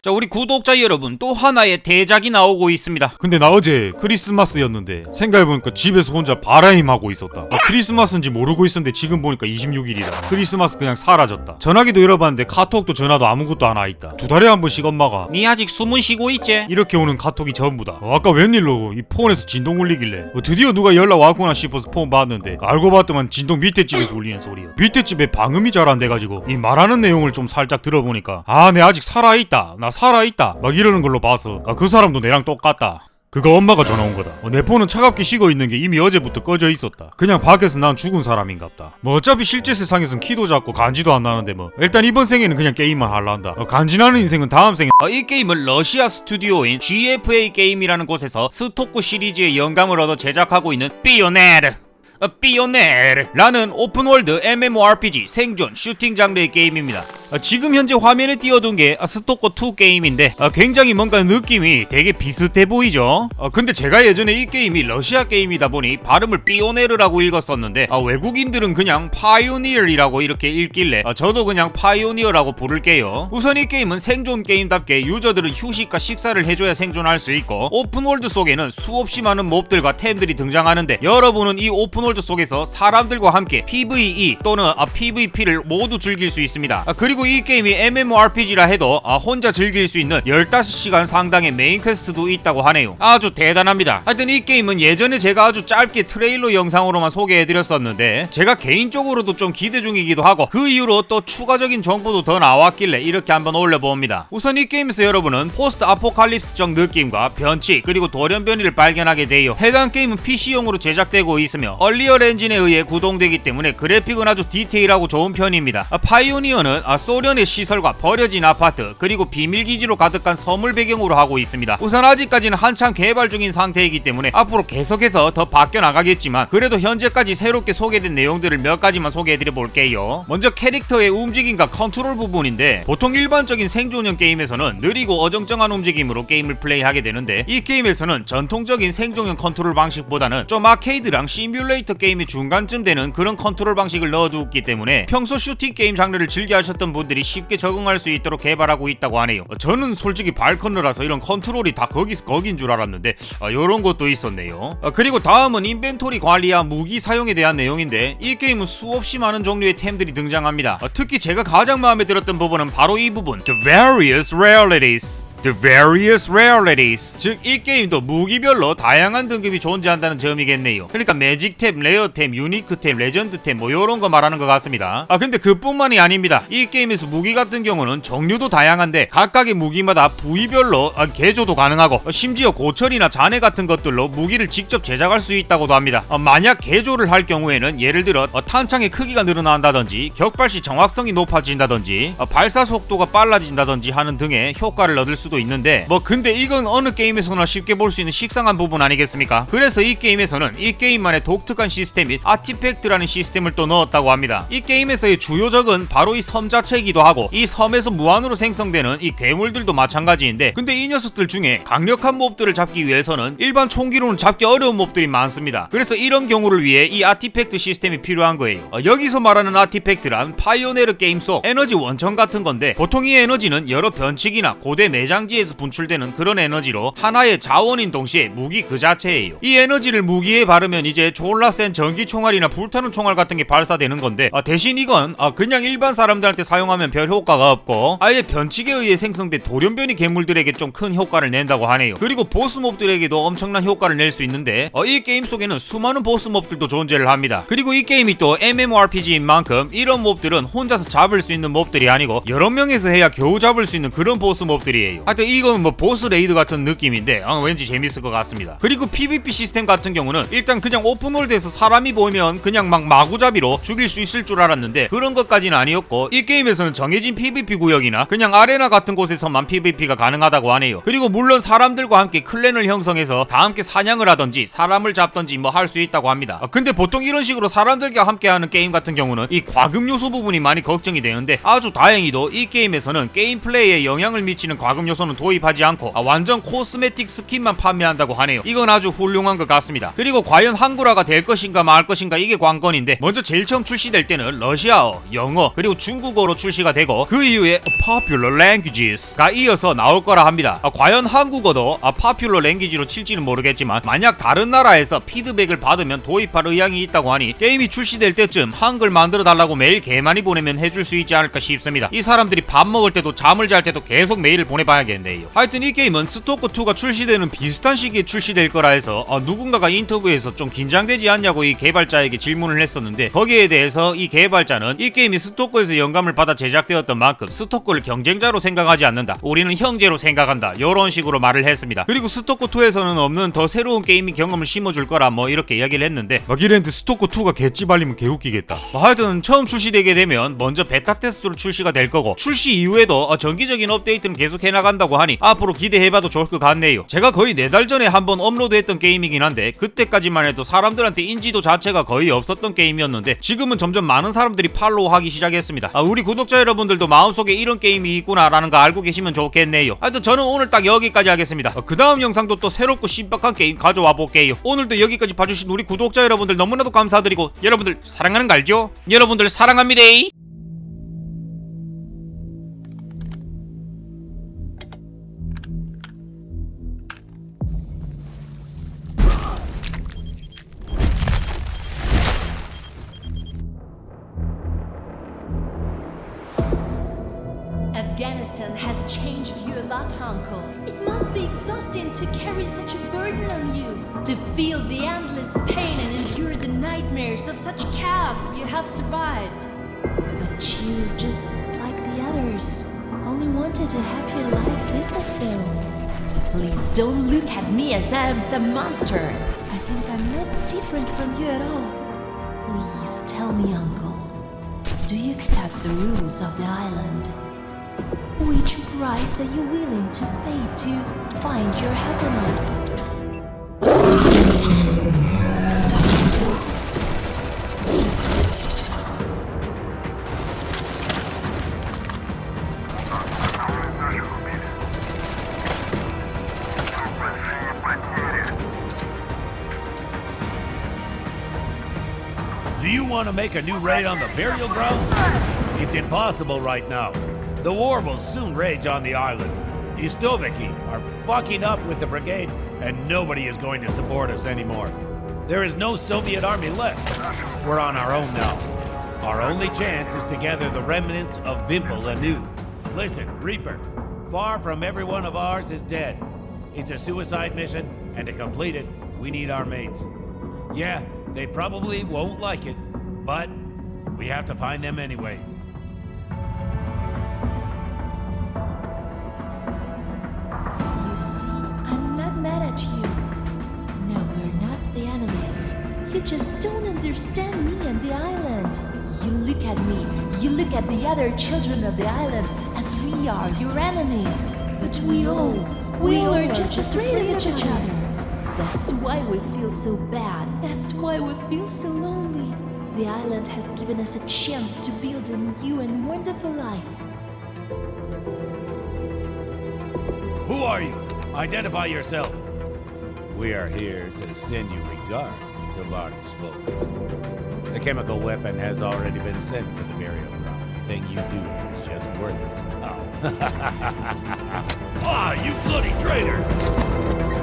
자 우리 구독자 여러분 또 하나의 대작이 나오고 있습니다. 근데 나 어제 크리스마스였는데 생각해보니까 집에서 혼자 바라임하고 있었다. 아, 크리스마스인지 모르고 있었는데 지금 보니까 26일이다. 크리스마스 그냥 사라졌다. 전화기도 열어봤는데 카톡도 전화도 아무것도 안 와있다. 두 달에 한 번씩 엄마가 니 아직 숨은 쉬고 있지? 이렇게 오는 카톡이 전부다. 어, 아까 웬일로 이 폰에서 진동 울리길래 어, 드디어 누가 연락 왔구나 싶어서 폰 봤는데 알고 봤더만 진동 밑에 집에서 울리는 소리야. 밑에 집에 방음이 잘 안 돼가지고 이 말하는 내용을 좀 살짝 들어보니까 아 내 아직 살아있다. 나 살아있다 막 이러는 걸로 봐서 아, 그 사람도 내랑 똑같다 그거 엄마가 전화 온 거다. 어, 내 폰은 차갑게 식어 있는 게 이미 어제부터 꺼져 있었다. 그냥 밖에서 난 죽은 사람인갑다. 뭐 어차피 실제 세상에선 키도 작고 간지도 안 나는데 뭐 일단 이번 생에는 그냥 게임만 할라 한다. 어, 간지나는 인생은 다음 생에 어, 이 게임은 러시아 스튜디오인 GFA 게임이라는 곳에서 스토크 시리즈의 영감을 얻어 제작하고 있는 비오네르 어, 비오네르라는 오픈월드 MMORPG 생존 슈팅 장르의 게임입니다. 어, 지금 현재 화면에 띄워둔 게 아, 스토커2 게임인데 어, 굉장히 뭔가 느낌이 되게 비슷해 보이죠? 어, 근데 제가 예전에 이 게임이 러시아 게임이다 보니 발음을 비오네르라고 읽었었는데 아, 외국인들은 그냥 파이오니어이라고 이렇게 읽길래 아, 저도 그냥 파이오니어라고 부를게요. 우선 이 게임은 생존 게임답게 유저들은 휴식과 식사를 해줘야 생존할 수 있고 오픈월드 속에는 수없이 많은 몹들과 템들이 등장하는데 여러분은 이 오픈월드 속에서 사람들과 함께 PVE 또는 아, PVP를 모두 즐길 수 있습니다. 아, 그리고 이 게임이 MMORPG라 해도 아, 혼자 즐길 수 있는 15시간 상당의 메인 퀘스트도 있다고 하네요. 아주 대단합니다. 하여튼 이 게임은 예전에 제가 아주 짧게 트레일러 영상으로만 소개해드렸었는데 제가 개인적으로도 좀 기대 중이기도 하고 그 이후로 또 추가적인 정보도 더 나왔길래 이렇게 한번 올려봅니다. 우선 이 게임에서 여러분은 포스트 아포칼립스적 느낌과 변치 그리고 돌연변이를 발견하게 되어 해당 게임은 PC용으로 제작되고 있으며 얼리얼 엔진에 의해 구동되기 때문에 그래픽은 아주 디테일하고 좋은 편입니다. 아, 파이오니어는 아, 소련의 시설과 버려진 아파트 그리고 비밀기지로 가득한 섬을 배경으로 하고 있습니다. 우선 아직까지는 한참 개발 중인 상태이기 때문에 앞으로 계속해서 더 바뀌어 나가겠지만 그래도 현재까지 새롭게 소개된 내용들을 몇 가지만 소개해드려 볼게요. 먼저 캐릭터의 움직임과 컨트롤 부분인데 보통 일반적인 생존형 게임에서는 느리고 어정쩡한 움직임으로 게임을 플레이하게 되는데 이 게임에서는 전통적인 생존형 컨트롤 방식보다는 좀 아케이드랑 시뮬레이터 게임의 중간쯤 되는 그런 컨트롤 방식을 넣어두었기 때문에 평소 슈팅 게임 장르를 즐겨 하셨던 분들이 쉽게 적응할 수 있도록 개발하고 있다고 하네요. 어, 저는 솔직히 발컨느라서 이런 컨트롤이 다 거기서 거긴 줄 알았는데 어, 이런 것도 있었네요. 어, 그리고 다음은 인벤토리 관리와 무기 사용에 대한 내용인데 이 게임은 수없이 많은 종류의 템들이 등장합니다. 어, 특히 제가 가장 마음에 들었던 부분은 바로 이 부분, The Various Rarities. The various rarities. 즉 이 게임도 무기별로 다양한 등급이 존재한다는 점이겠네요. 그러니까 매직템, 레어템, 유니크템, 레전드템 뭐 요런 거 말하는 것 같습니다. 아 근데 그뿐만이 아닙니다. 이 게임에서 무기 같은 경우는 종류도 다양한데 각각의 무기마다 부위별로 아, 개조도 가능하고 어, 심지어 고철이나 잔해 같은 것들로 무기를 직접 제작할 수 있다고도 합니다. 어, 만약 개조를 할 경우에는 예를 들어 어, 탄창의 크기가 늘어난다든지 격발 시 정확성이 높아진다든지 어, 발사 속도가 빨라진다든지 하는 등의 효과를 얻을 수도 있는데 뭐 근데 이건 어느 게임에서나 쉽게 볼 수 있는 식상한 부분 아니겠습니까? 그래서 이 게임에서는 이 게임만의 독특한 시스템 및 아티팩트라는 시스템을 또 넣었다고 합니다. 이 게임에서의 주요 적은 바로 이 섬 자체이기도 하고 이 섬에서 무한으로 생성되는 이 괴물들도 마찬가지인데 근데 이 녀석들 중에 강력한 몹들을 잡기 위해서는 일반 총기로는 잡기 어려운 몹들이 많습니다. 그래서 이런 경우를 위해 이 아티팩트 시스템이 필요한 거예요. 어, 여기서 말하는 아티팩트란 파이오네르 게임 속 에너지 원천 같은 건데 보통 이 에너지는 여러 변칙이나 고대 매장 지에서 분출되는 그런 에너지로 하나의 자원인 동시에 무기 그 자체예요. 이 에너지를 무기에 바르면 이제 졸라 센 전기 총알이나 불타는 총알 같은 게 발사되는 건데 아, 대신 이건 아, 그냥 일반 사람들한테 사용하면 별 효과가 없고 아예 변칙에 의해 생성된 돌연변이 괴물들에게 좀 큰 효과를 낸다고 하네요. 그리고 보스 몹들에게도 엄청난 효과를 낼 수 있는데 어, 이 게임 속에는 수많은 보스 몹들도 존재를 합니다. 그리고 이 게임이 또 MMORPG인 만큼 이런 몹들은 혼자서 잡을 수 있는 몹들이 아니고 여러 명에서 해야 겨우 잡을 수 있는 그런 보스 몹들이에요. 하여튼 이건 뭐 보스 레이드 같은 느낌인데 아, 왠지 재밌을 것 같습니다. 그리고 PVP 시스템 같은 경우는 일단 그냥 오픈월드에서 사람이 보이면 그냥 막 마구잡이로 죽일 수 있을 줄 알았는데 그런 것까지는 아니었고 이 게임에서는 정해진 PVP 구역이나 그냥 아레나 같은 곳에서만 PVP가 가능하다고 하네요. 그리고 물론 사람들과 함께 클랜을 형성해서 다 함께 사냥을 하던지 사람을 잡던지 뭐 할 수 있다고 합니다. 아, 근데 보통 이런 식으로 사람들과 함께하는 게임 같은 경우는 이 과금 요소 부분이 많이 걱정이 되는데 아주 다행히도 이 게임에서는 게임 플레이에 영향을 미치는 과금 요소 요소는 도입하지 않고 아, 완전 코스메틱 스킨만 판매한다고 하네요. 이건 아주 훌륭한 것 같습니다. 그리고 과연 한글화가 될 것인가 말 것인가 이게 관건인데 먼저 제일 처음 출시될 때는 러시아어, 영어 그리고 중국어로 출시가 되고 그 이후에 popular languages가 이어서 나올 거라 합니다. 아, 과연 한국어도 아, popular language로 칠지는 모르겠지만 만약 다른 나라에서 피드백을 받으면 도입할 의향이 있다고 하니 게임이 출시될 때쯤 한글 만들어 달라고 메일 개 많이 보내면 해줄 수 있지 않을까 싶습니다. 이 사람들이 밥 먹을 때도 잠을 잘 때도 계속 메일을 보내봐야겠 네요. 하여튼 이 게임은 스토커 2가 출시되는 비슷한 시기에 출시될 거라 해서 아, 누군가가 인터뷰에서 좀 긴장되지 않냐고 이 개발자에게 질문을 했었는데 거기에 대해서 이 개발자는 이 게임이 스토커에서 영감을 받아 제작되었던 만큼 스토커를 경쟁자로 생각하지 않는다. 우리는 형제로 생각한다. 이런 식으로 말을 했습니다. 그리고 스토커 2에서는 없는 더 새로운 게이밍 경험을 심어줄 거라 뭐 이렇게 이야기를 했는데 마기랜드 스토커 2가 개찌발리면 개웃기겠다. 뭐 하여튼 처음 출시되게 되면 먼저 베타 테스트로 출시가 될 거고 출시 이후에도 어, 정기적인 업데이트는 계속 해나간다 고 하니 앞으로 기대해봐도 좋을 것 같네요. 제가 거의 네달 전에 한번 업로드했던 게임이긴 한데 그때까지만 해도 사람들한테 인지도 자체가 거의 없었던 게임이었는데 지금은 점점 많은 사람들이 팔로우하기 시작했습니다. 아, 우리 구독자 여러분들도 마음속에 이런 게임이 있구나라는 거 알고 계시면 좋겠네요. 하여튼 저는 오늘 딱 여기까지 하겠습니다. 그 다음 영상도 또 새롭고 신박한 게임 가져와 볼게요. 오늘도 여기까지 봐주신 우리 구독자 여러분들 너무나도 감사드리고 여러분들 사랑하는 거 알죠? 여러분들 사랑합니다. Has changed you a lot, Uncle. It must be exhausting to carry such a burden on you. To feel the endless pain and endure the nightmares of such chaos you have survived. But you, just like the others, only wanted a happier life, is that so? Please don't look at me as I am some monster. I think I'm not different from you at all. Please tell me, Uncle. Do you accept the rules of the island? Which price are you willing to pay to find your happiness? Do you want to make a new raid on the burial grounds? It's impossible right now. The war will soon rage on the island. The Istoviki are fucking up with the brigade, and nobody is going to support us anymore. There is no Soviet army left. We're on our own now. Our only chance is to gather the remnants of Vimple anew. Listen, Reaper, far from every one of ours is dead. It's a suicide mission, and to complete it, we need our mates. Yeah, they probably won't like it, but we have to find them anyway. Just don't understand me and the island. You look at me, you look at the other children of the island as we are your enemies. But we all, we all are just afraid of each other. That's why we feel so bad. That's why we feel so lonely. The island has given us a chance to build a new and wonderful life. Who are you? Identify yourself. We are here to send you regards, to Tavares Volk. The chemical weapon has already been sent to the burial ground. The Thing you do is just worthless now. ah, you bloody traitors!